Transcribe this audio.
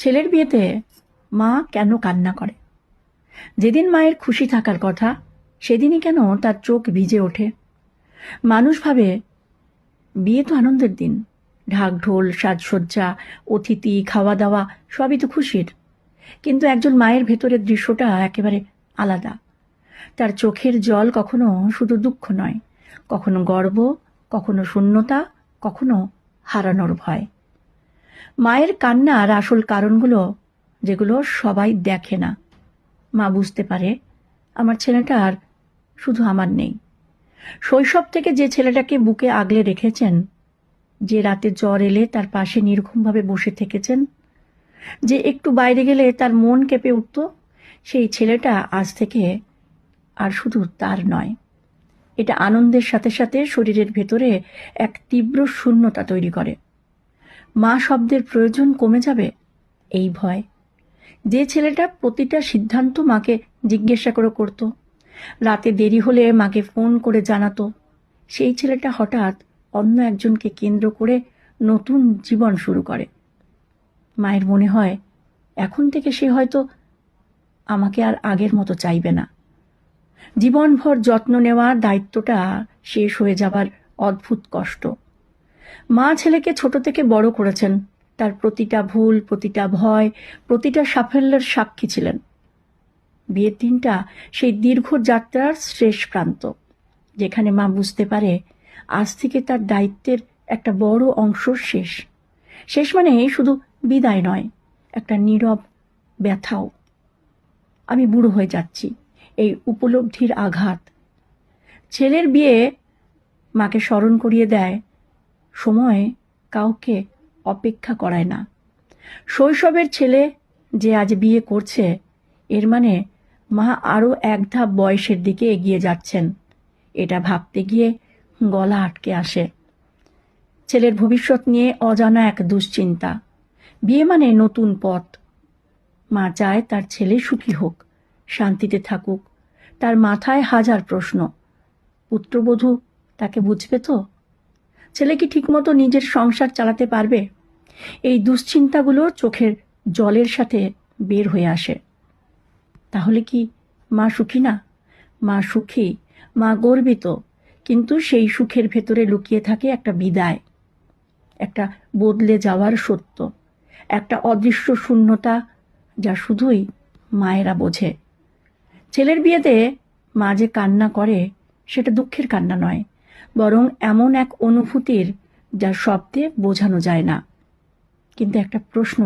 ছেলের বিয়েতে মা কেন কান্না করে? যেদিন মায়ের খুশি থাকার কথা, সেদিনই কেন তার চোখ ভিজে ওঠে? মানুষ ভাবে, বিয়ে তো আনন্দের দিন। ঢাক, ঢোল, সাজসজ্জা, অতিথি খাওয়া দাওয়া সবই তো খুশির। কিন্তু একজন মায়ের ভেতরের দৃশ্যটা একেবারে আলাদা। তার চোখের জল কখনো শুধু দুঃখ নয়, কখনো গর্ব, কখনো শূন্যতা, কখনো হারানোর ভয়। মায়ের কান্নার আসল কারণগুলো যেগুলো সবাই দেখে না। মা বুঝতে পারে, আমার ছেলেটার শুধু আমার নেই। শৈশব থেকে যে ছেলেটাকে বুকে আগলে রেখেছেন, যে রাতে জ্বর এলে তার পাশে নির্ঘুমভাবে বসে থেকেছেন, যে একটু বাইরে গেলে তার মন কেঁপে উঠত, সেই ছেলেটা আজ থেকে আর শুধু তার নয়। এটা আনন্দের সাথে সাথে শরীরের ভেতরে এক তীব্র শূন্যতা তৈরি করে। মা শব্দের প্রয়োজন কমে যাবে? এই ভয়। যে ছেলেটা প্রতিটা সিদ্ধান্ত মাকে জিজ্ঞাসা করে করত। রাতে দেরি হলে মাকে ফোন করে জানাতো। সেই ছেলেটা হঠাৎ অন্য একজনকে কেন্দ্র করে নতুন জীবন শুরু করে। মায়ের মনে হয়, এখন থেকে সে হয়তো আমাকে আর আগের মতো চাইবে না। জীবনভর যত্ন নেওয়ার দায়িত্বটা শেষ হয়ে যাবার অদ্ভুত কষ্ট। মা ছেলেকে ছোট থেকে বড় করেছেন। তার প্রতিটা ভুল, প্রতিটা ভয়, প্রতিটা সাফল্যের সাক্ষী ছিলেন। বিয়ের দিনটা সেই দীর্ঘ যাত্রার শেষ প্রান্ত, যেখানে মা বুঝতে পারে আজ থেকে তার দায়িত্বের একটা বড় অংশ শেষ। শেষ মানে শুধু বিদায় নয়, একটা নীরব ব্যথাও। আমি বুড়ো হয়ে যাচ্ছি, এই উপলব্ধির আঘাত। ছেলের বিয়ে মাকে স্মরণ করিয়ে দেয় সময় কাউকে অপেক্ষা করায় না। শৈশবের ছেলে যে আজ বিয়ে করছে, এর মানে মা আরও এক ধাপ বয়সের দিকে এগিয়ে যাচ্ছেন। এটা ভাবতে গিয়ে গলা আটকে আসে। ছেলের ভবিষ্যৎ নিয়ে অজানা এক দুশ্চিন্তা। বিয়ে মানে নতুন পথ। মা চায় তার ছেলে সুখী হোক, শান্তিতে থাকুক। তার মাথায় হাজার প্রশ্ন। পুত্রবধূ তাকে বুঝবে তো? ছেলে কি ঠিকমতো নিজের সংসার চালাতে পারবে? এই দুশ্চিন্তাগুলো চোখের জলের সাথে বের হয়ে আসে। তাহলে কি মা সুখী না? মা সুখী, মা গর্বিত, কিন্তু সেই সুখের ভেতরে লুকিয়ে থাকে একটা বিদায়, একটা বদলে যাওয়ার সত্য, একটা অদৃশ্য শূন্যতা যা শুধুই মায়েরা বোঝে। ছেলের বিয়েতে মা যে কান্না করে, সেটা দুঃখের কান্না নয় বরং এমন এক অনুভূতির যা শব্দে বোঝানো যায় না। কিন্তু একটা প্রশ্ন